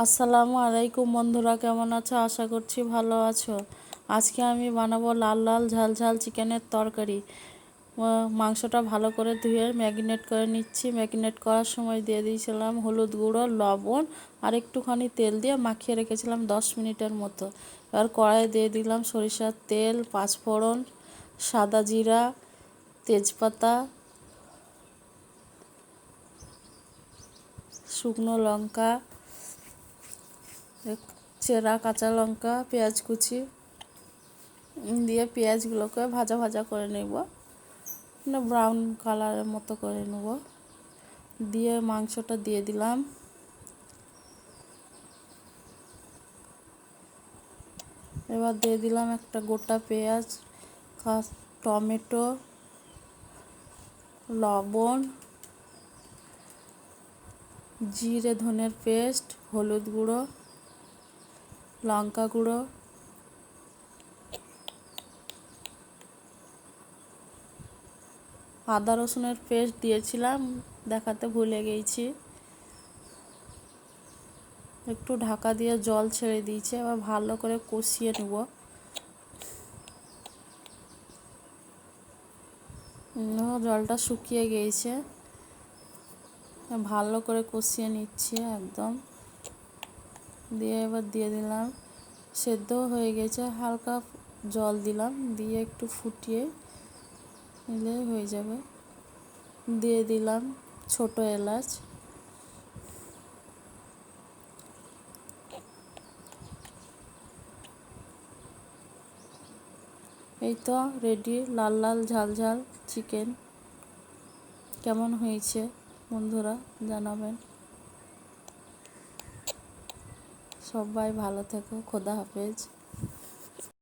আসসালামু আলাইকুম বন্ধুরা, কেমন আছো? আশা করছি ভালো আছো। আজকে আমি বানাবো লাল লাল ঝাল ঝাল চিকেনের তরকারি। মাংসটা ভালো করে ধুয়ে ম্যাগনেট করে নিচ্ছি। ম্যাগনেট করার সময় দিয়ে দিয়েছিলাম হলুদ গুঁড়ো, লবণ আর একটুখানি তেল দিয়ে মাখিয়ে রেখেছিলাম দশ মিনিটের মতো। এবার কড়াই দিয়ে দিলাম সরিষার তেল, পাঁচফোড়ন, সাদা জিরা, তেজপাতা, শুকনো লঙ্কা চেরা, কাঁচা লঙ্কা, পেঁয়াজ কুচি দিয়ে পেঁয়াজগুলোকে ভাজা ভাজা করে নেব। মানে ব্রাউন কালারের মতো করে নেব। দিয়ে মাংসটা দিয়ে দিলাম। এবার দিয়ে দিলাম একটা গোটা পেঁয়াজ টমেটো, লবণ, জিরে, ধনের পেস্ট, হলুদ গুঁড়ো লঙ্কা গুঁড়ো। আদা রসুনের পেস্ট দিয়েছিলাম, দেখাতে ভুলে গেছি। একটু ঢাকা দিয়ে জল ছেড়ে দিয়েছে, এবার ভালো করে কষিয়ে নেব। জলটা শুকিয়ে গিয়েছে ভালো করে কষিয়ে নিচ্ছি একদম। দিয়ে এবার দিয়ে দিলাম। সেদ্ধ হয়ে গেছে, হালকা জল দিলাম, দিয়ে একটু ফুটিয়ে নিলে হয়ে যাবে। দিয়ে দিলাম ছোট এলাচ। এই তো রেডি লাল লাল, ঝাল ঝাল চিকেন কেমন হয়েছে বন্ধুরা, জানাবেন। সবাই ভালো থেকো খোদা হাফেজ।